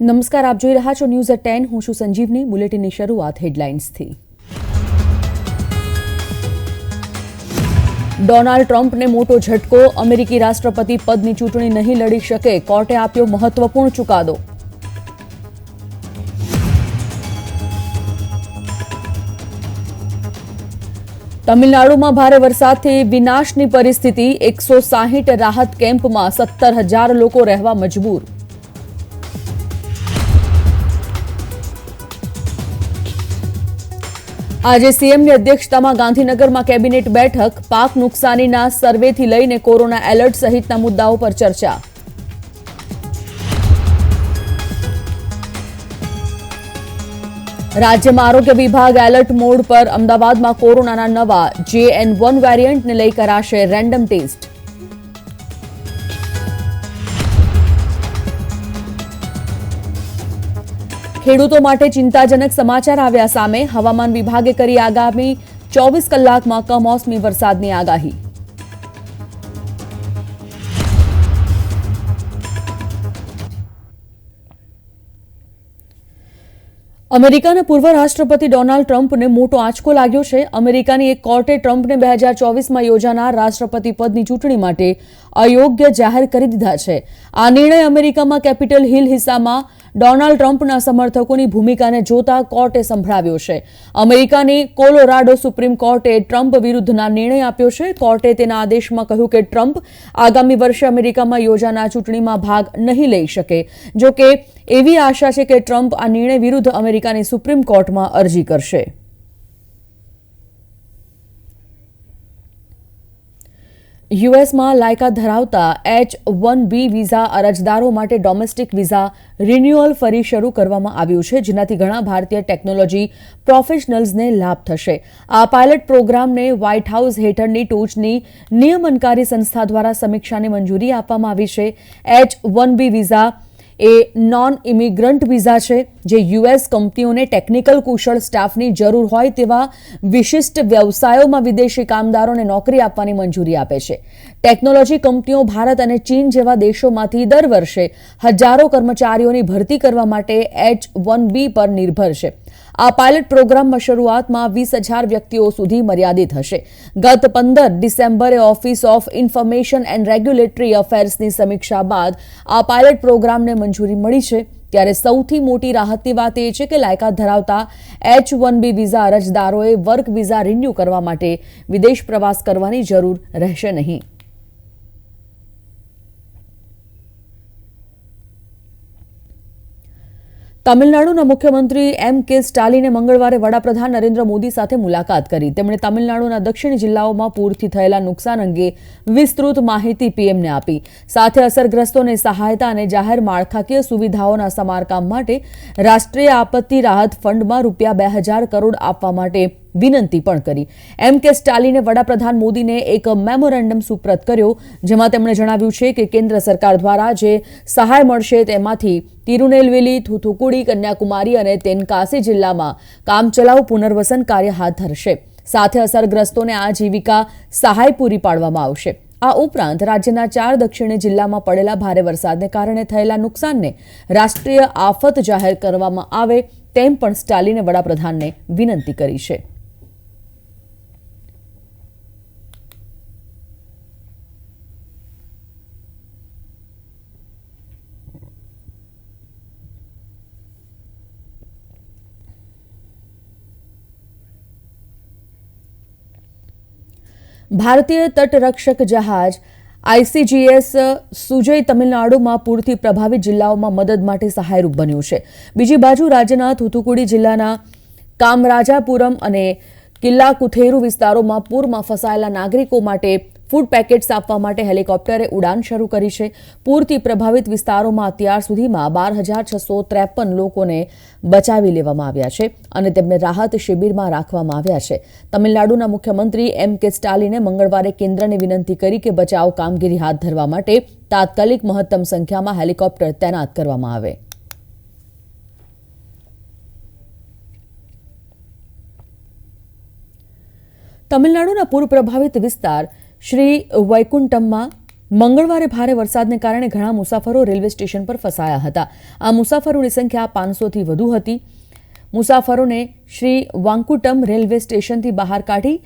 નમસ્કાર, આપ જોઈ રહ્યા છો ન્યૂઝ એટ ટેન હું છું સંજીવની. બુલેટિનની શરૂઆત હેડલાઇન્સથી. ડોનાલ્ડ ટ્રમ્પને મોટો ઝટકો. અમેરિકી રાષ્ટ્રપતિ પદની ચૂંટણી નહીં લડી શકે. કોર્ટે આપ્યો મહત્વપૂર્ણ ચુકાદો. તમિલનાડુમાં ભારે વરસાદથી વિનાશની પરિસ્થિતિ. એકસો રાહત કેમ્પમાં સત્તર હજાર લોકો રહેવા મજબૂર. આજે સીએમની અધ્યક્ષતામાં ગાંધીનગરમાં કેબિનેટ બેઠક, પાક નુકસાનીના સર્વેથી લઈને કોરોના એલર્ટ સહિતના મુદ્દાઓ પર ચર્ચા. રાજ્યમાં આરોગ્ય વિભાગ એલર્ટ મોડ પર અમદાવાદમાં કોરોનાના નવા જે એન વન વેરિયન્ટને લઈ કરાશે રેન્ડમ ટેસ્ટ. ખેડૂતો માટે ચિંતાજનક સમાચાર આવ્યા સામે હવામાન વિભાગે કરી આગામી ચોવીસ કલાકમાં કમોસમી વરસાદની આગાહી. અમેરિકાના પૂર્વ રાષ્ટ્રપતિ ડોનાલ્ડ ટ્રમ્પને મોટો આંચકો લાગ્યો છે. અમેરિકાની એક કોર્ટે ટ્રમ્પને બે હજાર ચોવીસમાં યોજાનાર રાષ્ટ્રપતિ પદની ચૂંટણી માટે અયોગ્ય જાહેર કરી દીધા છે. આ નિર્ણય અમેરિકામાં કેપિટલ હિલ હિસ્સામાં ડોનાલ્ડ ટ્રમ્પના સમર્થકોની ભૂમિકાને જોતા કોર્ટે સંભળાવ્યો છે. અમેરિકાની કોલોરાડો સુપ્રીમ કોર્ટે ટ્રમ્પ વિરુદ્ધના નિર્ણય આપ્યો છે. કોર્ટે તેના આદેશમાં કહ્યું કે ટ્રમ્પ આગામી વર્ષે અમેરિકામાં યોજાનાર ચૂંટણીમાં ભાગ નહીં લઈ શકે. જો કે એવી આશા છે કે ટ્રમ્પ આ નિર્ણય વિરુદ્ધ અમેરિકાની સુપ્રીમ કોર્ટમાં અરજી કરશે. યુએસમાં લાયકા ધરાવતા એચ વન બી વિઝા અરજદારો માટે ડોમેસ્ટિક વિઝા રિન્યુઅલ ફરી શરૂ કરવામાં આવ્યું છે, જેનાથી ઘણા ભારતીય ટેકનોલોજી પ્રોફેશનલ્સને લાભ થશે. આ પાયલટ પ્રોગ્રામને વ્હાઇટ હાઉસ હેઠળની ટોચની નિયમનકારી સંસ્થા દ્વારા સમીક્ષાને મંજૂરી આપવામાં આવી છે. એચ વન બી વિઝા એ નોન ઇમિગ્રન્ટ વિઝા છે, જે યુએસ કંપનીઓને ટેકનિકલ કુશળ સ્ટાફની જરૂર હોય તેવા વિશિષ્ટ વ્યવસાયોમાં વિદેશી કામદારોને નોકરી આપવાની મંજૂરી આપે છે. ટેકનોલોજી કંપનીઓ ભારત અને ચીન જેવા દેશોમાંથી દર વર્ષે હજારો કર્મચારીઓની ભરતી કરવા માટે એચ વન બી પર નિર્ભર છે. આ પાયલટ પ્રોગ્રામમાં શરૂઆતમાં વીસ હજાર વ્યક્તિઓ સુધી મર્યાદિત હશે. ગત પંદર ડિસેમ્બરે office of information and regulatory અફેર્સની સમીક્ષા બાદ આ પાયલટ પ્રોગ્રામને મંજૂરી મળી છે. ત્યારે સૌથી મોટી રાહતની વાત એ છે કે લાયકાત ધરાવતા એચ વન બી વિઝા અરજદારોએ વર્ક વિઝા રિન્યૂ કરવા માટે વિદેશ પ્રવાસ કરવાની જરૂર રહેશે નહીં. તમિલનાડુના મુખ્યમંત્રી એમ કે સ્ટાલિને મંગળવારે વડાપ્રધાન નરેન્દ્ર મોદી સાથે મુલાકાત કરી. તેમણે તમિલનાડુના દક્ષિણ જિલ્લાઓમાં પૂરથી થયેલા નુકસાન અંગે વિસ્તૃત માહિતી પીએમને આપી. સાથે અસરગ્રસ્તોને સહાયતા અને જાહેર માળખાકીય સુવિધાઓના સમારકામ માટે રાષ્ટ્રીય આપત્તિ રાહત ફંડમાં રૂપિયા બે હજાર કરોડ આપવા માટે વિનંતી પણ કરી. એમ કે સ્ટાલિને વડાપ્રધાન મોદીને એક મેમોરેન્ડમ સુપ્રત કર્યો, જેમાં તેમણે જણાવ્યું છે કે કેન્દ્ર સરકાર દ્વારા જે સહાય મળશે તેમાંથી તિરુનેલવેલી, થુથુકુડી, કન્યાકુમારી અને તેનકાસી જિલ્લામાં કામચલાઉ પુનર્વસન કાર્ય હાથ ધરશે. સાથે અસરગ્રસ્તોને આજીવિકા સહાય પૂરી પાડવામાં આવશે. આ ઉપરાંત રાજ્યના ચાર દક્ષિણી જિલ્લામાં પડેલા ભારે વરસાદને કારણે થયેલા નુકસાનને રાષ્ટ્રીય આફત જાહેર કરવામાં આવે તેમ પણ સ્ટાલિને વડાપ્રધાનને વિનંતી કરી છે. ભારતીય તટરક્ષક જહાજ આઈસીજીએસ સુજય તમિલનાડુમાં પૂરથી પ્રભાવિત જિલ્લાઓમાં મદદ માટે સહાયરૂપ બન્યું છે. બીજી બાજુ રાજ્યના થુથુકુડી જિલ્લાના કામરાજાપુરમ અને કિલ્લા કુથેરુ વિસ્તારોમાં પૂરમાં ફસાયેલા નાગરિકો માટે ફૂડ પેકેટ્સ આપવા માટે હેલિકોપ્ટરે ઉડાન શરૂ કરી છે. પૂરથી પ્રભાવિત વિસ્તારોમાં અત્યાર સુધીમાં બાર હજાર છસો ત્રેપન લોકોને બચાવી લેવામાં આવ્યા છે અને તેમને રાહત શિબિરમાં રાખવામાં આવ્યા છે. તમિલનાડુના મુખ્યમંત્રી એમ કે સ્ટાલિને મંગળવારે કેન્દ્રને વિનંતી કરી કે બચાવ કામગીરી હાથ ધરવા માટે તાત્કાલિક મહત્તમ સંખ્યામાં હેલિકોપ્ટર તૈનાત કરવામાં આવે. તમિલનાડુના પૂર પ્રભાવિત વિસ્તાર શ્રી વૈકુંઠમમાં મંગળવારે ભારે વરસાદને કારણે ઘણા મુસાફરો રેલવે સ્ટેશન પર ફસાયા હતા. આ મુસાફરોની સંખ્યા પાંચસોથી વધુ હતી. મુસાફરોને શ્રી વાંકુટમ રેલવે સ્ટેશનથી બહાર કાઢી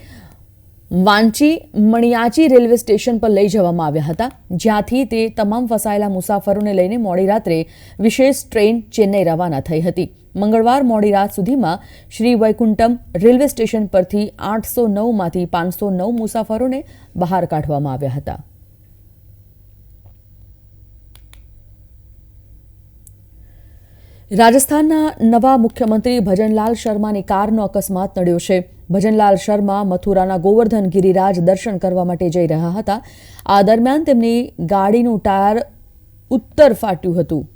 વાંચી મણિયાચી રેલવે સ્ટેશન પર લઈ જવામાં આવ્યા હતા, જ્યાંથી તે તમામ ફસાયેલા મુસાફરોને લઈને મોડી રાત્રે વિશેષ ટ્રેન ચેન્નઈ રવાના થઈ હતી. મંગળવાર મોડી રાત સુધીમાં શ્રી વૈકુંઠમ રેલવે સ્ટેશન પરથી આઠસો નવમાંથી પાંચસો નવ મુસાફરોને બહાર કાઢવામાં આવ્યા હતા. રાજસ્થાનના નવા મુખ્યમંત્રી ભજનલાલ શર્માની કારનો અકસ્માત નડ્યો છે. ભજનલાલ શર્મા, મથુરાના ગોવર્ધન ગિરિરાજ દર્શન કરવા માટે જઈ રહ્યા હતા. આ દરમિયાન તેમની ગાડીનું ટાયર ઉત્તર ફાટ્યું હતું.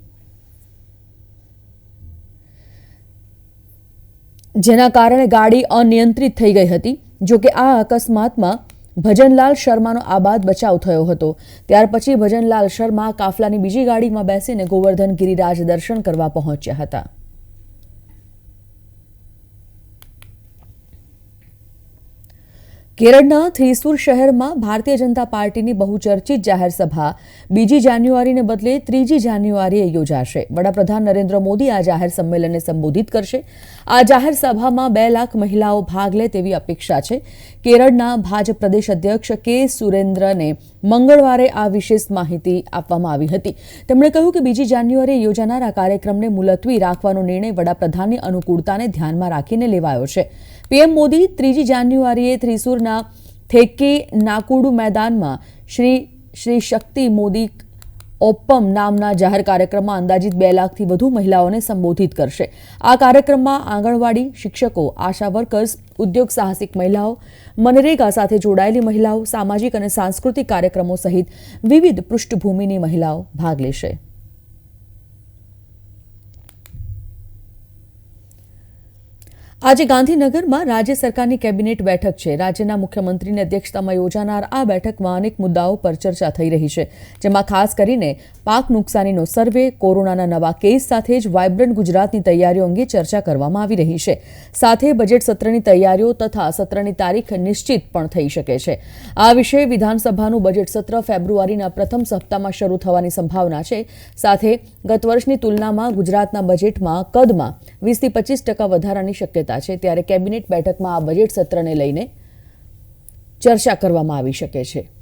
જેના કારણે ગાડી અનિયંત્રિત થઈ ગઈ હતી. જોકે આ અકસ્માતમાં ભજનલાલ શર્માનો આબાદ બચાવ થયો હતો. ત્યાર પછી ભજનલાલ શર્મા કાફલાની બીજી ગાડીમાં બેસીને ગોવર્ધન ગિરિરાજ દર્શન કરવા પહોંચ્યા હતા. કેરળના થ્રીસુર શહેરમાં ભારતીય જનતા પાર્ટીની બહુચર્ચિત જાહેર સભા. બીજી જાન્યુઆરીને બદલે ત્રીજી જાન્યુઆરીએ યોજાશે. વડાપ્રધાન નરેન્દ્ર મોદી આ જાહેર સંમેલનને સંબોધિત કરશે. આ જાહેર સભામાં બે લાખ મહિલાઓ ભાગ લે તેવી અપેક્ષા છે. કેરળના ભાજપ પ્રદેશ અધ્યક્ષ કે સુરેન્દ્રને મંગળવારે આ વિશેષ માહિતી આપવામાં આવી હતી. તેમણે કહ્યું કે બીજી જાન્યુઆરીએ યોજાનાર આ કાર્યક્રમને મુલતવી રાખવાનો નિર્ણય વડાપ્રધાનની અનુકૂળતાને ધ્યાનમાં રાખીને લેવાયો છે. પીએમ મોદી ત્રીજી જાન્યુઆરીએ થ્રીસુરના થેકે નાકુડુ મેદાનમાં શ્રી શ્રી શક્તિ મોદી ઓપ્પમ નામના જાહેર કાર્યક્રમમાં અંદાજિત બે લાખથી વધુ મહિલાઓને સંબોધિત કરશે. આ કાર્યક્રમમાં આંગણવાડી શિક્ષકો, આશા વર્કર્સ, ઉદ્યોગ સાહસિક મહિલાઓ, મનરેગા સાથે જોડાયેલી મહિલાઓ, સામાજિક અને સાંસ્કૃતિક કાર્યક્રમો સહિત વિવિધ પૃષ્ઠભૂમિની મહિલાઓ ભાગ લેશે. આજે ગાંધીનગરમાં રાજ્ય સરકારની કેબિનેટ બેઠક છે. રાજ્યના મુખ્યમંત્રીની અધ્યક્ષતામાં યોજાનાર આ બેઠકમાં અનેક મુદ્દાઓ પર ચર્ચા થઈ રહી છે, જેમાં ખાસ કરીને પાક નુકસાનીનો સર્વે, કોરોનાના નવા કેસ સાથે જ વાયબ્રન્ટ ગુજરાતની તૈયારીઓ અંગે ચર્ચા કરવામાં આવી રહી છે. સાથે બજેટ સત્રની તૈયારીઓ તથા સત્રની તારીખ નિશ્ચિત પણ થઈ શકે છે. આ વિશે વિધાનસભાનું બજેટ સત્ર ફેબ્રુઆરીના પ્રથમ સપ્તાહમાં શરૂ થવાની સંભાવના છે. સાથે ગત વર્ષની તુલનામાં ગુજરાતના બજેટમાં કદમાં વીસથી પચીસ ટકા વધારાની શક્યતા છે ત્યારે કેબિનેટ બેઠકમાં આ બજેટ સત્રને લઈને ચર્ચા કરવામાં આવી શકે છે.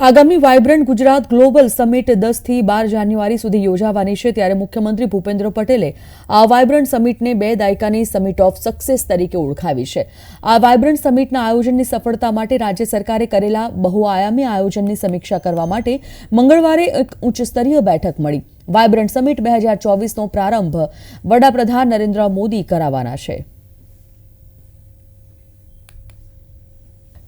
આગામી વાયબ્રન્ટ ગુજરાત ગ્લોબલ સમિટ દસથી બાર જાન્યુઆરી સુધી યોજાવાની છે ત્યારે મુખ્યમંત્રી ભૂપેન્દ્ર પટેલે આ વાયબ્રન્ટ સમિટને બે દાયકાની સમિટ ઓફ સક્સેસ તરીકે ઓળખાવી છે. આ વાયબ્રન્ટ સમિટના આયોજનની સફળતા માટે રાજ્ય સરકારે કરેલા બહુઆયામી આયોજનની સમીક્ષા કરવા માટે મંગળવારે એક ઉચ્ચસ્તરીય બેઠક મળી. વાયબ્રન્ટ સમિટ બે હજાર ચોવીસનો પ્રારંભ વડાપ્રધાન નરેન્દ્ર મોદી કરાવવાના છે.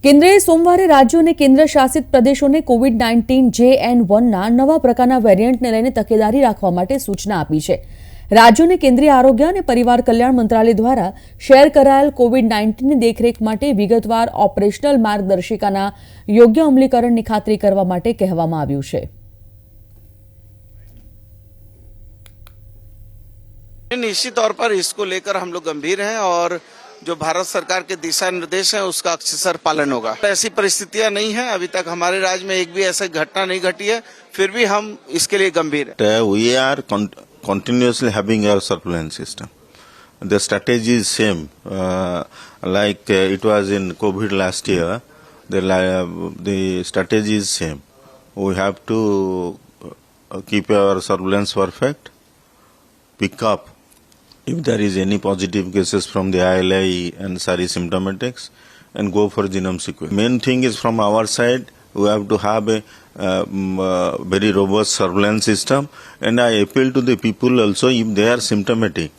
કેન્દ્રએ સોમવારે રાજ્યો અને કેન્દ્ર શાસિત પ્રદેશોને કોવિડ નાઇન્ટીન જે એન વનના નવા પ્રકારના વેરિયન્ટને લઈને તકેદારી રાખવા માટે સૂચના આપી છે રાજ્યોને કેન્દ્રીય આરોગ્ય અને પરિવાર કલ્યાણ મંત્રાલય દ્વારા શેર કરાયેલ કોવિડ નાઇન્ટીનની દેખરેખ માટે વિગતવાર ઓપરેશનલ માર્ગદર્શિકાના યોગ્ય અમલીકરણની ખાતરી કરવા માટે કહેવામાં આવ્યું છે निश्चित तौर पर इसको लेकर हम लोग गंभीर हैं और जो भारत सरकार के दिशा निर्देश हैं उसका अक्षरशर पालन होगा ऐसी परिस्थितियाँ नहीं है अभी तक हमारे राज्य में एक भी ऐसी घटना नहीं घटी है फिर भी हम इसके लिए गंभीर हैं uh, we continuously having our surveillance system. The strategy is same, uh, like uh, it was in COVID last year. The li- the strategy is same. We have to uh, keep our surveillance perfect, pick up if there is any positive cases from the ILI and SARI symptomatics, and go for genome sequence. Main thing is from our side, we have to have a um, uh, very robust surveillance system, and I appeal to the people also if they are symptomatic,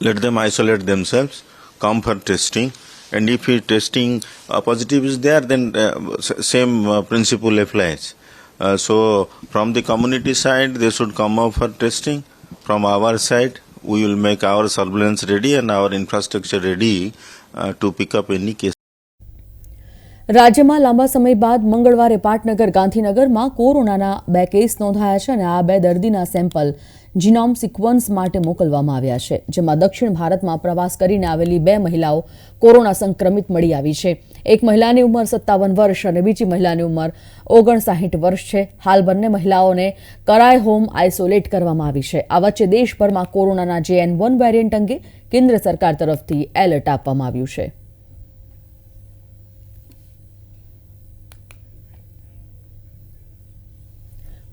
let them isolate themselves, come for testing, and if testing uh, positive is there, then uh, same uh, principle applies. Uh, so from the community side, they should come up for testing. From our side, we will make our surveillance ready and our infrastructure ready uh, to pick up any case. રાજ્યમાં લાંબા સમય બાદ મંગળવારે પાટનગર ગાંધીનગરમાં કોરોનાના બે case નોંધાયા છે અને આ બે દર્દીના સેમ્પલ જીનોમ સિક્વન્સ માટે મોકલવામાં આવ્યા છે, જેમાં દક્ષિણ ભારતમાં પ્રવાસ કરીને આવેલી બે મહિલાઓ કોરોના સંક્રમિત મળી આવી છે. એક મહિલાની ઉંમર સત્તાવન વર્ષ અને બીજી મહિલાની ઉંમર ઓગણસાહીઠ વર્ષ છે. હાલ બંને મહિલાઓને કરાય હોમ આઇસોલેટ કરવામાં આવી છે. આ વચ્ચે દેશભરમાં કોરોનાના જે એન વન વેરિયન્ટ અંગે કેન્દ્ર સરકાર તરફથી એલર્ટ આપવામાં આવ્યું છે.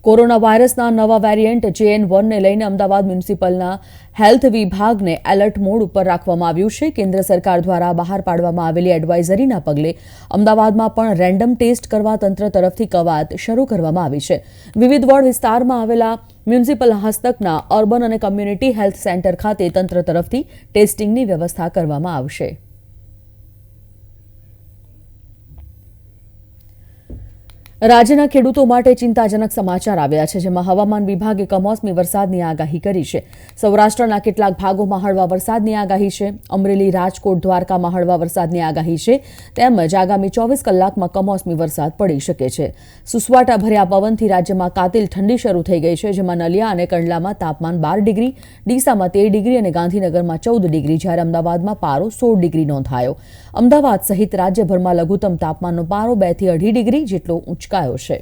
કોરોના વાયરસના નવા વેરિયન્ટ જેએન વનને લઈને અમદાવાદ મ્યુનિસિપલના હેલ્થ વિભાગને એલર્ટ મોડ ઉપર રાખવામાં આવ્યું છે. કેન્દ્ર સરકાર દ્વારા બહાર પાડવામાં આવેલી એડવાઇઝરીના પગલે અમદાવાદમાં પણ રેન્ડમ ટેસ્ટ કરવા તંત્ર તરફથી કવાયત શરૂ કરવામાં આવી છે. વિવિધ વોર્ડ વિસ્તારમાં આવેલા મ્યુનિસિપલ હસ્તકના અર્બન અને કમ્યુનિટી હેલ્થ સેન્ટર ખાતે તંત્ર તરફથી ટેસ્ટિંગની વ્યવસ્થા કરવામાં આવશે. રાજ્યના ખેડૂતો માટે ચિંતાજનક સમાચાર આવ્યા છે, જેમાં હવામાન વિભાગે કમોસમી વરસાદની આગાહી કરી છે. સૌરાષ્ટ્રના કેટલાક ભાગોમાં હળવા વરસાદની આગાહી છે. અમરેલી, રાજકોટ, દ્વારકામાં હળવા વરસાદની આગાહી છે. તેમજ આગામી ચોવીસ કલાકમાં કમોસમી વરસાદ પડી શકે છે. સુસવાટા ભર્યા પવનથી રાજ્યમાં કાતિલ ઠંડી શરૂ થઈ ગઈ છે, જેમાં નલિયા અને કંડલામાં તાપમાન બાર ડિગ્રી, ડીસામાં તેર ડિગ્રી અને ગાંધીનગરમાં ચૌદ ડિગ્રી, જ્યારે અમદાવાદમાં પારો સોળ ડિગ્રી નોંધાયો. અમદાવાદ સહિત રાજ્યભરમાં લઘુત્તમ તાપમાનનો પારો બેથી અઢી ડિગ્રી જેટલો ઉંચકાયો છે.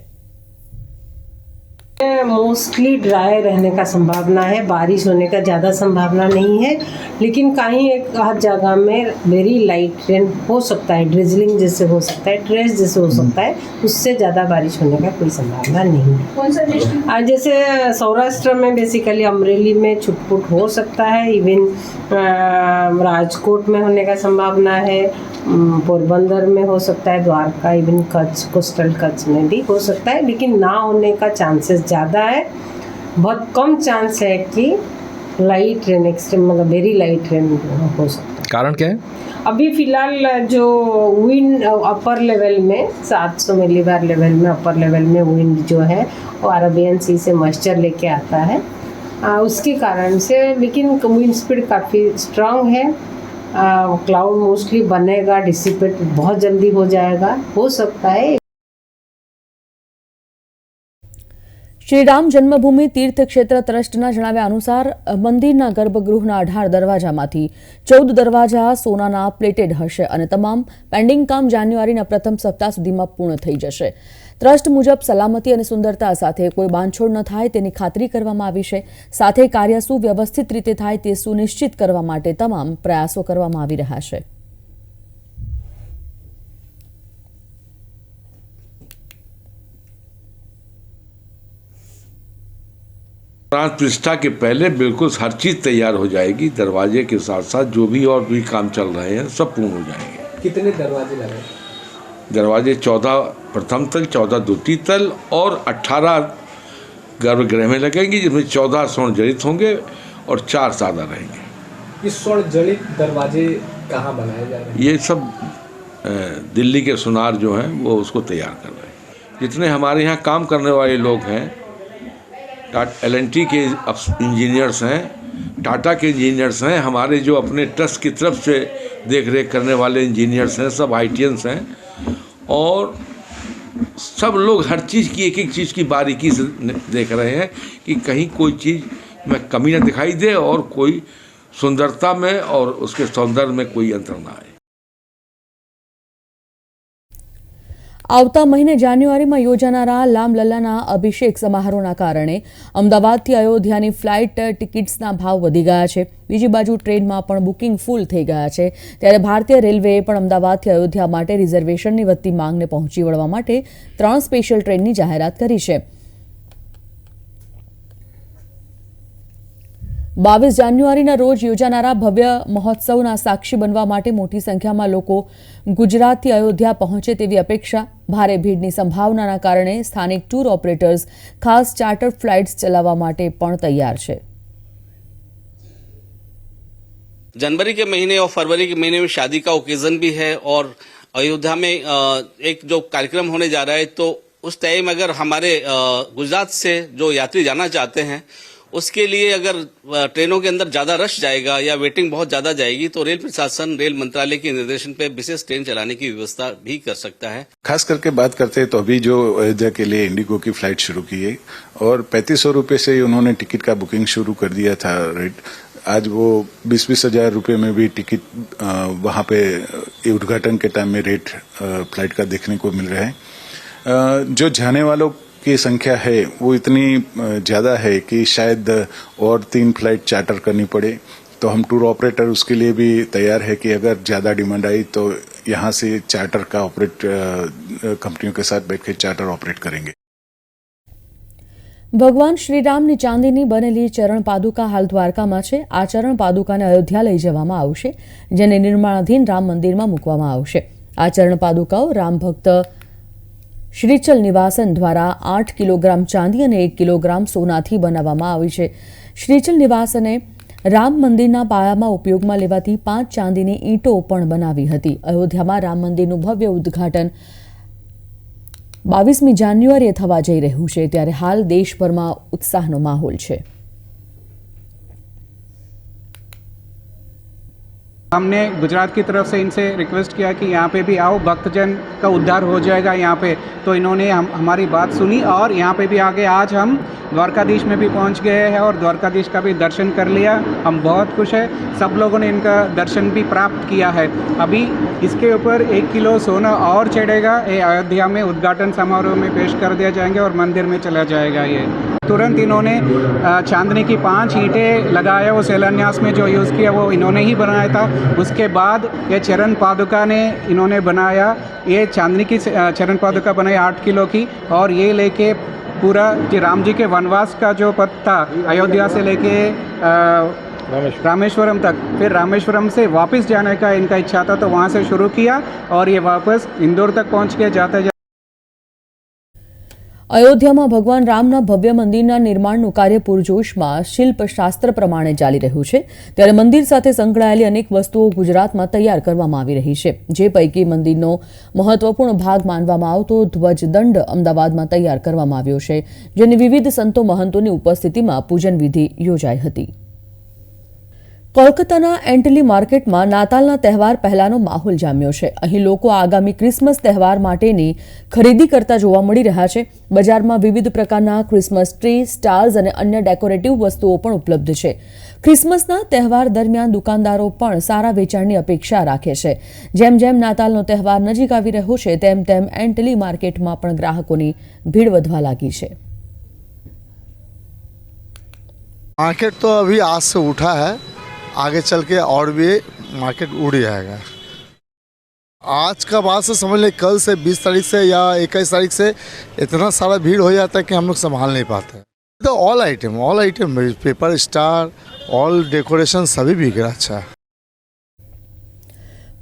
मोस्टली ड्राई रहने का संभावना है बारिश होने का ज़्यादा संभावना नहीं है लेकिन कहीं एक आध जगह में वेरी लाइट रेन हो सकता है ड्रिजलिंग जैसे हो सकता है ट्रेस जैसे हो सकता है उससे ज़्यादा बारिश होने का कोई संभावना नहीं है। कौन सा आज जैसे सौराष्ट्र में बेसिकली अमरेली में छुटपुट हो सकता है इवन राजकोट में होने का संभावना है पोरबंदर में हो सकता है द्वारका इवन कच्छ कोस्टल कच्छ में भी हो सकता है लेकिन ना होने का चांसेस ज़्यादा है। बहुत कम चांस है कि लाइट रेन एक्सट्रीम मतलब वेरी लाइट रेन हो सकता है। कारण क्या है? अभी फ़िलहाल जो विंड अपर लेवल में 700 मिलीबार लेवल में अपर लेवल में विंड जो है वो अरबियन सी से मॉइस्चर लेके आता है। आ, उसके कारण से लेकिन विंड स्पीड काफ़ी स्ट्रांग है। क्लाउड मोस्टली बनेगा डिसिपेट बहुत जल्दी हो जाएगा हो सकता है। શ્રીરામ જન્મભૂમિ તીર્થ ક્ષેત્ર ટ્રસ્ટના જણાવ્યા અનુસાર મંદિરના ગર્ભગૃહના અઢાર દરવાજામાંથી ચૌદ દરવાજા સોનાના પ્લેટેડ હશે અને તમામ પેન્ડિંગ કામ જાન્યુઆરીના પ્રથમ સપ્તાહ સુધીમાં પૂર્ણ થઈ જશે. ટ્રસ્ટ મુજબ સલામતી અને સુંદરતા સાથે કોઈ બાંધછોડ ન થાય, તેની ખાતરી કરવામાં આવી છે. સાથે કાર્ય સુવ્યવસ્થિત રીતે થાય તે સુનિશ્ચિત કરવા માટે તમામ પ્રયાસો કરવામાં આવી રહ્યા છે. प्राण प्रतिष्ठा के पहले बिल्कुल हर चीज़ तैयार हो जाएगी। दरवाजे के साथ साथ जो भी और भी काम चल रहे हैं सब पूर्ण हो जाएँगे। कितने दरवाजे लगे? दरवाजे चौदह प्रथम तल चौदह द्वितीय तल और अट्ठारह गर्भगृह में लगेंगे जिसमें चौदह स्वर्ण जड़ित होंगे और चार सादा रहेंगे। ये स्वर्ण जड़ित दरवाजे कहाँ बनाए जा रहे हैं? ये सब दिल्ली के सुनार जो हैं वो उसको तैयार कर रहे हैं। जितने हमारे यहाँ काम करने वाले लोग हैं एल एन टी के इंजीनियर्स हैं टाटा के इंजीनियर्स हैं, हमारे जो अपने ट्रस्ट की तरफ़ से देख रेख करने वाले इंजीनियर्स हैं, सब आई हैं, और सब लोग हर चीज़ की एक एक चीज़ की बारीकी से देख रहे हैं कि कहीं कोई चीज़ में कमी ना दिखाई दे और कोई सुंदरता में और उसके सौंदर्य में कोई अंतर ना आए। આવતા મહિને જાન્યુઆરીમાં યોજાનારા લામલલ્લાના અભિષેક સમારોહના કારણે અમદાવાદથી અયોધ્યાની ફ્લાઇટ ટિકિટ્સના ભાવ વધી ગયા છે. બીજી બાજુ ટ્રેનમાં પણ બુકિંગ ફૂલ થઈ ગયા છે. ત્યારે ભારતીય રેલવેએ પણ અમદાવાદથી અયોધ્યા માટે રિઝર્વેશનની વધતી માંગને પહોંચી વળવા માટે ત્રણ સ્પેશિયલ ટ્રેનની જાહેરાત કરી છે. બાવીસ જાન્યુઆરીના રોજ યોજાનારા ભવ્ય મહોત્સવના સાક્ષી બનવા માટે મોટી સંખ્યામાં લોકો ગુજરાતથી અયોધ્યા પહોંચે તેવી અપેક્ષા ભારે ભીડની સંભાવનાના કારણે સ્થાનિક ટૂર ઓપરેટર્સ ખાસ ચાર્ટર ફ્લાઇટ્સ ચલાવવા માટે પણ તૈયાર છે जनवरी के महीने और फरवरी के महीने में शादी का ओकेजन भी है और अयोध्या में अ, एक जो कार्यक्रम होने जा रहा है तो उस टाइम अगर हमारे अ, गुजरात से जो यात्री जाना चाहते हैं उसके लिए अगर ट्रेनों के अंदर ज़्यादा रश जाएगा या वेटिंग बहुत ज़्यादा जाएगी तो रेल प्रशासन, रेल मंत्रालय के निर्देशन पे विशेष ट्रेन चलाने की व्यवस्था भी कर सकता है। खास करके बात करते हैं तो अभी जो अयोध्या के लिए इंडिगो की फ़्लाइट शुरू की है, और पैंतीस सौ रुपये से उन्होंने टिकट का बुकिंग शुरू कर दिया था रेट आज वो बीस बीस हज़ार रुपये में भी टिकट वहाँ पे उद्घाटन के टाइम में रेट फ़्लाइट का देखने को मिल रहा है। जो जाने वालों की संख्या है वो इतनी अ, ज्यादा है कि शायद और तीन फ्लाइट चार्टर करनी पड़े तो हम टूर ऑपरेटर उसके लिए भी तैयार है कि अगर ज्यादा डिमांड आई तो यहाँ से चार्टर का ऑपरेट अ, कंपनियों के साथ बैठ के चार्टर ऑपरेट करेंगे ભગવાન શ્રીરામની ચાંદીની બનેલી ચરણ પાદુકા હાલ દ્વારકામાં છે આ ચરણ પાદુકાને અયોધ્યા લઈ જવામાં આવશે જેને નિર્માણાધીન રામ મંદિરમાં મૂકવામાં આવશે આ ચરણ પાદુકાઓ રામ ભક્ત શ્રીચલ નિવાસન દ્વારા આઠ કિલોગ્રામ ચાંદી અને એક કિલોગ્રામ સોનાથી બનાવવામાં આવી છે. શ્રીચલ નિવાસને રામ મંદિરના પાયામાં ઉપયોગમાં લેવાતી પાંચ ચાંદીની ઈંટો પણ બનાવી હતી. અયોધ્યામાં રામ મંદિરનું ભવ્ય ઉદ્ઘાટન બાવીસમી જાન્યુઆરીએ થવા જઈ રહ્યું છે, ત્યારે હાલ દેશભરમાં ઉત્સાહનો માહોલ છે. हमने गुजरात की तरफ़ से इनसे रिक्वेस्ट किया कि यहाँ पे भी आओ, भक्तजन का उद्धार हो जाएगा यहाँ पे। तो इन्होंने हम, हमारी बात सुनी और यहाँ पे भी आगे आज हम द्वारकाधीश में भी पहुँच गए हैं और द्वारकाधीश का भी दर्शन कर लिया। हम बहुत खुश हैं। सब लोगों ने इनका दर्शन भी प्राप्त किया है। अभी इसके ऊपर एक किलो सोना और चढ़ेगा। ये अयोध्या में उद्घाटन समारोह में पेश कर दिया जाएँगे और मंदिर में चला जाएगा ये। तुरंत इन्होंने चांदनी की पाँच ईंटें लगाया वो शिलान्यास में जो यूज़ किया वो इन्होंने ही बनाया था। उसके बाद ये चरण पादुका ने इन्होंने बनाया ये चांदनी की चरण पादुका बनाई आठ किलो की और ये लेके पूरा जी राम जी के वनवास का जो पथ था अयोध्या से लेके रामेश्वरम। तक फिर रामेश्वरम से वापस जाने का इनका इच्छा था तो वहाँ से शुरू किया और ये वापस इंदौर तक पहुँच के जाते जाते અયોધ્યામાં ભગવાન રામના ભવ્ય મંદિરના નિર્માણનું કાર્ય પૂરજોશમાં શિલ્પશાસ્ત્ર પ્રમાણે ચાલી રહ્યું છે. ત્યારે મંદિર સાથે સંકળાયેલી અનેક વસ્તુઓ ગુજરાતમાં તૈયાર કરવામાં આવી રહી છે. જે પૈકી મંદિરનો મહત્વપૂર્ણ ભાગ માનવામાં આવતો ધ્વજદંડ અમદાવાદમાં તૈયાર કરવામાં આવ્યો છે, જેની વિવિધ સંતો મહંતોની ઉપસ્થિતિમાં પૂજન વિધિ યોજાઈ હતી. કોલકાતાના એન્ટલી માર્કેટમાં નાતાલના તહેવાર પહેલાનો માહોલ જામ્યો છે. અહીં લોકો આગામી ક્રિસમસ તહેવાર માટેની ખરીદી કરતા જોવા મળી રહ્યા છે. બજારમાં વિવિધ પ્રકારના ક્રિસમસ ટ્રી સ્ટાર્સ અને અન્ય ડેકોરેટિવ વસ્તુઓ પણ ઉપલબ્ધ છે. ક્રિસમસના તહેવાર દરમિયાન દુકાનદારો પણ સારા વેચાણની અપેક્ષા રાખે છે. જેમ જેમ નાતાલનો તહેવાર નજીક આવી રહ્યો છે, તેમ તેમ એન્ટલી માર્કેટમાં પણ ગ્રાહકોની ભીડ વધવા લાગી છે. માર્કેટ તો અભી આજ સે ઉઠા હૈ. आगे चल के और भी मार्केट उड़ जाएगा। आज का बात से समझ लें, कल से 20 तारीख से या 21 तारीख से इतना सारा भीड़ हो जाता है कि हम लोग संभाल नहीं पाते। तो all item all item paper star all decoration सभी बिक रहा अच्छा है।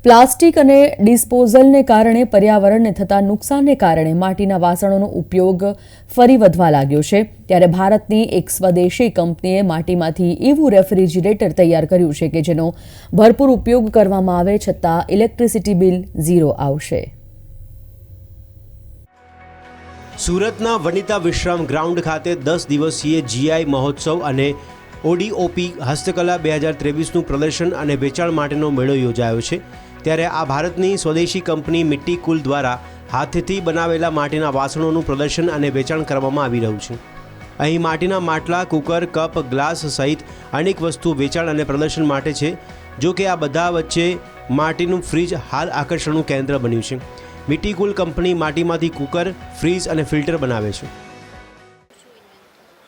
પ્લાસ્ટિક અને ડિસ્પોઝલને કારણે પર્યાવરણને થતા નુકસાનને કારણે માટીના વાસણોનો ઉપયોગ ફરી વધવા લાગ્યો છે. ત્યારે ભારતની એક સ્વદેશી કંપનીએ માટીમાંથી એવું રેફ્રિજરેટર તૈયાર કર્યું છે કે જેનો ભરપૂર ઉપયોગ કરવામાં આવે છતાં ઇલેક્ટ્રિસિટી બિલ ઝીરો આવશે. સુરતના વનિતા વિશ્રામ ગ્રાઉન્ડ ખાતે દસ દિવસીય જીઆઈ મહોત્સવ અને ઓડીઓપી હસ્તકલા બે હજાર ત્રેવીસનું પ્રદર્શન અને વેચાણ માટેનો મેળો યોજાયો છે. ત્યારે આ ભારતની સ્વદેશી કંપની મિટ્ટી કુલ દ્વારા હાથથી બનાવેલા માટીના વાસણોનું પ્રદર્શન અને વેચાણ કરવામાં આવી રહ્યું છે. અહીં માટીના માટલા, કુકર, કપ, ગ્લાસ સહિત અનેક વસ્તુ વેચાણ અને પ્રદર્શન માટે છે, જો કે આ બધા વચ્ચે માટીનું ફ્રીજ હાલ આકર્ષણનું કેન્દ્ર બન્યું છે. મિટ્ટીકુલ કંપની માટીમાંથી કુકર, ફ્રીજ અને ફિલ્ટર બનાવે છે.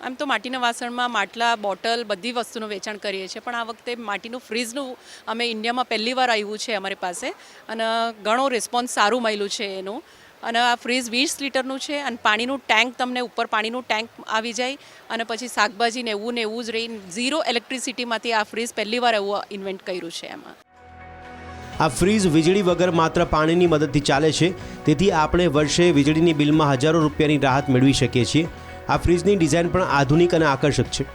આમ તો માટીના વાસણમાં માટલા, બોટલ બધી વસ્તુનું વેચાણ કરીએ છીએ, પણ આ વખતે માટીનું ફ્રીજનું અમે ઇન્ડિયામાં પહેલી વાર આવ્યું છે અમારી પાસે અને ઘણો રિસ્પોન્સ સારું મળ્યું છે એનું. અને આ ફ્રીજ વીસ લીટરનું છે અને પાણીનું ટેન્ક તમને ઉપર પાણીનું ટેન્ક આવી જાય અને પછી શાકભાજી ને એવું ને એવું જ રહી ઝીરો ઇલેક્ટ્રિસિટીમાંથી આ ફ્રીજ પહેલી વાર એવું ઇન્વેન્ટ કર્યું છે એમાં. આ ફ્રીજ વીજળી વગર માત્ર પાણીની મદદથી ચાલે છે, તેથી આપણે વર્ષે વીજળીની બિલમાં હજારો રૂપિયાની રાહત મેળવી શકીએ છીએ. આ ફ્રીજની ડિઝાઇન પણ આધુનિક અને આકર્ષક છે.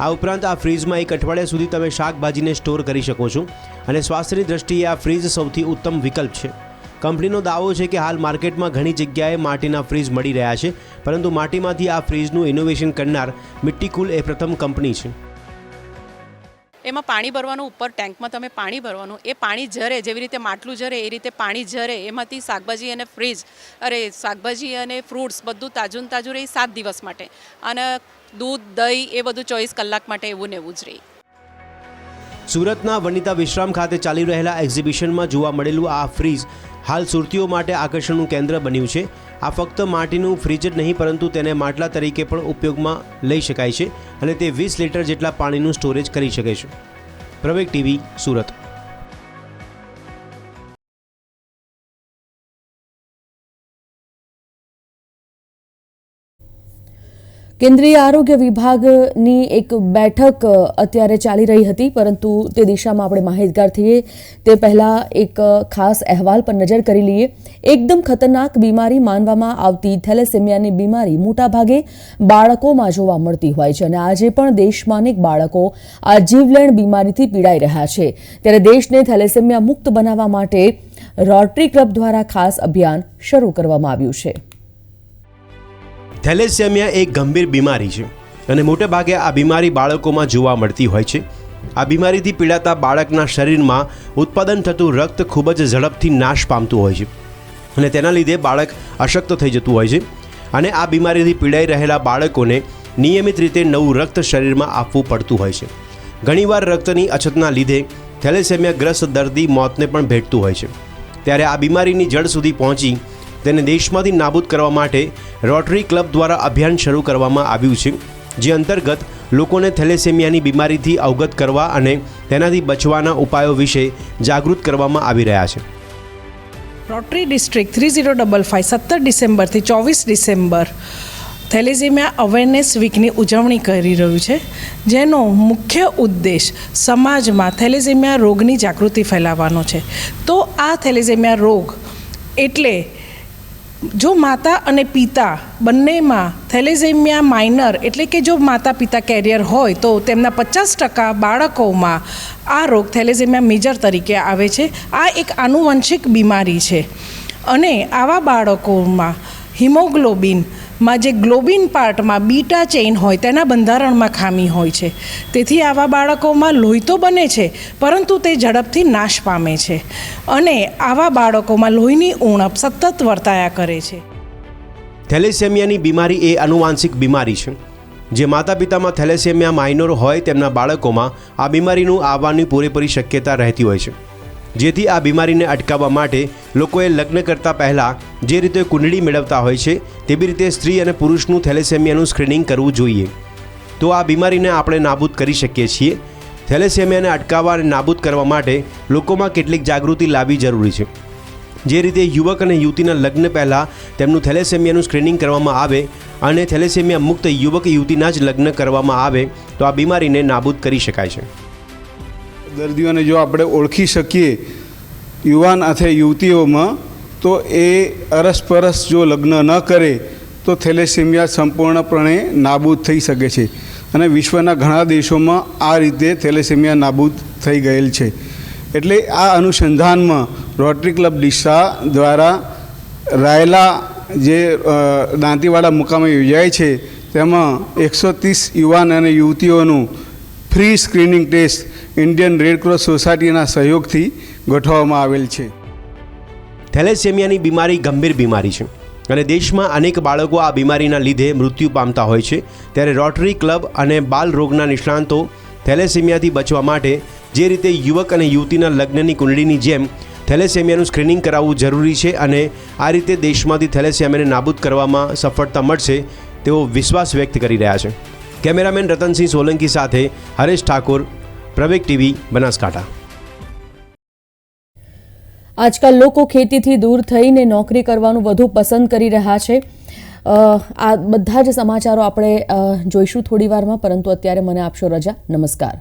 આ ઉપરાંત આ ફ્રીજમાં એક અઠવાડિયા સુધી તમે શાકભાજીને સ્ટોર કરી શકો છો અને સ્વાસ્થ્યની દ્રષ્ટિએ આ ફ્રીજ સૌથી ઉત્તમ વિકલ્પ છે. કંપનીનો દાવો છે કે હાલ માર્કેટમાં ઘણી જગ્યાએ માટીના ફ્રીજ મળી રહ્યા છે, પરંતુ માટીમાંથી આ ફ્રીજનું ઇનોવેશન કરનાર મિટ્ટીકુલ એ પ્રથમ કંપની છે. એમાં પાણી ભરવાનું ઉપર ટેન્કમાં તમે પાણી ભરવાનું. એ પાણી જરે જેવી રીતે માટલું જરે એ રીતે પાણી જરે એમાંથી શાકભાજી અને ફ્રીજ અરે, શાકભાજી અને ફ્રૂટ્સ બધું તાજું તાજું રહે સાત દિવસ માટે. અને દૂધ, દહીં એ બધું ચોવીસ કલાક માટે એવું ને એવું જ રહે. સુરતના વનિતા વિશ્રામ ખાતે ચાલી રહેલા એક્ઝિબિશનમાં જોવા મળેલું આ ફ્રીજ હાલ સુરતીઓ માટે આકર્ષણનું કેન્દ્ર બન્યું છે. આ ફક્ત માટીનું ફ્રીજ જ નહીં, પરંતુ તેને માટલા તરીકે પણ ઉપયોગમાં લઈ શકાય છે અને તે વીસ લીટર જેટલા પાણીનું સ્ટોરેજ કરી શકે છે. પ્રવેગ ટીવી, સુરત. કેન્દ્રીય આરોગ્ય વિભાગની એક બેઠક અત્યારે ચાલી રહી હતી, પરંતુ તે દિશામાં આપણે માહિતગાર થઈએ, તે પહેલાં એક ખાસ અહેવાલ પર નજર કરી લઈએ. એકદમ ખતરનાક બીમારી માનવામાં આવતી થેલેસેમિયાની બીમારી મોટાભાગે બાળકોમાં જોવા મળતી હોય છે અને આજે પણ દેશમાં અનેક બાળકો આ જીવલેણ બીમારીથી પીડાઈ રહ્યા છે. ત્યારે દેશને થેલેસેમિયા મુક્ત બનાવવા માટે રોટરી ક્લબ દ્વારા ખાસ અભિયાન શરૂ કરવામાં આવ્યું છે. થેલેસેમિયા એક ગંભીર બીમારી છે અને મોટે ભાગે આ બીમારી બાળકોમાં જોવા મળતી હોય છે. આ બીમારીથી પીડાતા બાળકના શરીરમાં ઉત્પાદન થતું રક્ત ખૂબ જ ઝડપથી નાશ પામતું હોય છે અને તેના લીધે બાળક અશક્ત થઈ જતું હોય છે અને આ બીમારીથી પીડાઈ રહેલા બાળકોને નિયમિત રીતે નવું રક્ત શરીરમાં આપવું પડતું હોય છે. ઘણીવાર રક્તની અછતના લીધે થેલેસેમિયા ગ્રસ્ત દર્દી મોતને પણ ભેટતું હોય છે. ત્યારે આ બીમારીની જડ સુધી પહોંચી તેને દેશમાંથી નાબૂદ કરવા માટે રોટરી ક્લબ દ્વારા અભિયાન શરૂ કરવામાં આવ્યું છે, જે અંતર્ગત લોકોને થેલેસેમિયાની બીમારીથી અવગત કરવા અને તેનાથી બચવાના ઉપાયો વિશે જાગૃત કરવામાં આવી રહ્યા છે. Rotary district three zero double five સત્તર ડિસેમ્બરથી ચોવીસ ડિસેમ્બર થેલેઝેમિયા અવેરનેસ વીકની ઉજવણી કરી રહ્યું છે, જેનો મુખ્ય ઉદ્દેશ સમાજમાં થેલેઝેમિયા રોગની જાગૃતિ ફેલાવવાનો છે. તો આ થેલેઝેમિયા રોગ એટલે જો માતા અને પિતા બંનેમાં થેલેઝેમિયા માઇનર એટલે કે જો માતા પિતા કેરિયર હોય તો તેમના પચાસ ટકા બાળકોમાં આ રોગ થેલેઝેમિયા મેજર તરીકે આવે છે. આ એક આનુવંશિક બીમારી છે. અને આવા બાળકોમાં હિમોગ્લોબિનમાં જે ગ્લોબિન પાર્ટમાં બીટા ચેઇન હોય તેના બંધારણમાં ખામી હોય છે. તેથી આવા બાળકોમાં લોહી તો બને છે, પરંતુ તે ઝડપથી નાશ પામે છે અને આવા બાળકોમાં લોહીની ઉણપ સતત વર્તાયા કરે છે. થેલેસેમિયાની બીમારી એ આનુવાંશિક બીમારી છે. જે માતા પિતામાં થેલેસેમિયા માઇનોર હોય તેમના બાળકોમાં આ બીમારીનું આવવાની પૂરેપૂરી શક્યતા રહેતી હોય છે. જેથી આ બીમારીને અટકાવવા માટે લોકોએ લગ્ન કરતાં પહેલાં જે રીતે કુંડળી મેળવતા હોય છે, તેવી રીતે સ્ત્રી અને પુરુષનું થેલેસેમિયાનું સ્ક્રીનિંગ કરવું જોઈએ. તો આ બીમારીને આપણે નાબૂદ કરી શકીએ છીએ. થેલેસેમિયાને અટકાવવા અને નાબૂદ કરવા માટે લોકોમાં કેટલીક જાગૃતિ લાવવી જરૂરી છે. જે રીતે યુવક અને યુવતીના લગ્ન પહેલાં તેમનું થેલેસેમિયાનું સ્ક્રીનિંગ કરવામાં આવે અને થેલેસેમિયા મુક્ત યુવક યુવતીના જ લગ્ન કરવામાં આવે, તો આ બીમારીને નાબૂદ કરી શકાય છે. દર્દીઓને જો આપણે ઓળખી શકીએ યુવાન અથવા યુવતીઓમાં, તો એ અરસપરસ જો લગ્ન ન કરે, તો થેલેસેમિયા સંપૂર્ણપણે નાબૂદ થઈ શકે છે. અને વિશ્વના ઘણા દેશોમાં આ રીતે થેલેસેમિયા નાબૂદ થઈ ગયેલ છે. એટલે આ અનુસંધાનમાં રોટરી ક્લબ ડીસા દ્વારા રાયલા જે દાંતીવાડા મુકામે યોજાય છે, તેમાં એકસો ત્રીસ યુવાન અને યુવતીઓનું free screening test Indian Red Cross સોસાયટીના સહયોગથી ગોઠવવામાં આવેલ છે. થેલેસેમિયાની બીમારી ગંભીર બીમારી છે અને દેશમાં અનેક બાળકો આ બીમારીના લીધે મૃત્યુ પામતા હોય છે. ત્યારે રોટરી ક્લબ અને બાલ રોગના નિષ્ણાંતો થેલેસેમિયાથી બચવા માટે જે રીતે યુવક અને યુવતીના લગ્નની કુંડળીની જેમ થેલેસેમિયાનું સ્ક્રીનિંગ કરાવવું જરૂરી છે અને આ રીતે દેશમાંથી થેલેસેમિયાને નાબૂદ કરવામાં સફળતા મળશે તેવો વિશ્વાસ વ્યક્ત કરી રહ્યા છે. કેમેરામેન રતનસિંહ સોલંકી સાથે હરેશ ઠાકોર પ્રવેગ ટીવી, બનાસકાંઠા. આજકાલ લોકો ખેતીથી દૂર થઈને નોકરી કરવાનું વધુ પસંદ કરી રહ્યા છે. આ બધા જ સમાચારો આપણે જોઈશું થોડી વારમાં, પરંતુ અત્યારે મને આપશો રજા. નમસ્કાર.